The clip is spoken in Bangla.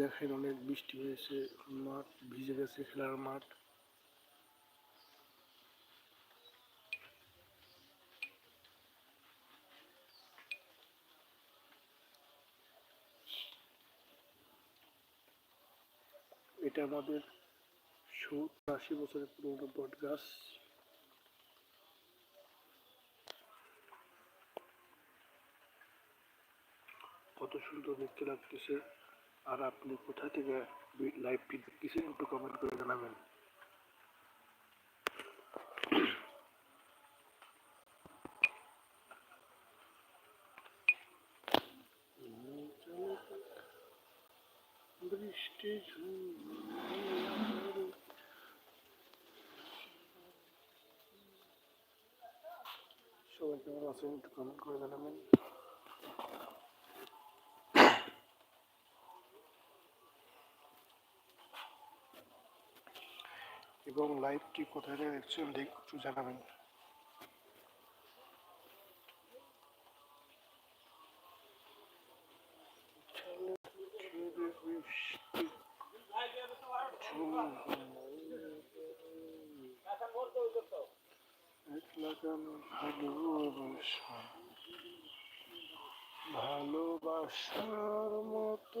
দেখেন অনেক বৃষ্টি হয়েছে, মাঠ ভিজে গেছে, খেলার মাঠ। এটা আমাদের সত্তর, আশি বছরের পুরোনো বট গাছ। কত সুন্দর দেখতে লাগতেছে। আর আপনি কোথা থেকে লাইভটি দেখতেছেন একটু কমেন্ট করে জানাবেন? বৃষ্টি সবাই কেমন আছেন একটু কমেন্ট করে জানাবেন। এবং লাইভটি কোথায় দেখছেন দেখ একটু জানাবেন। ভালোবাসা ভালোবাসার মতো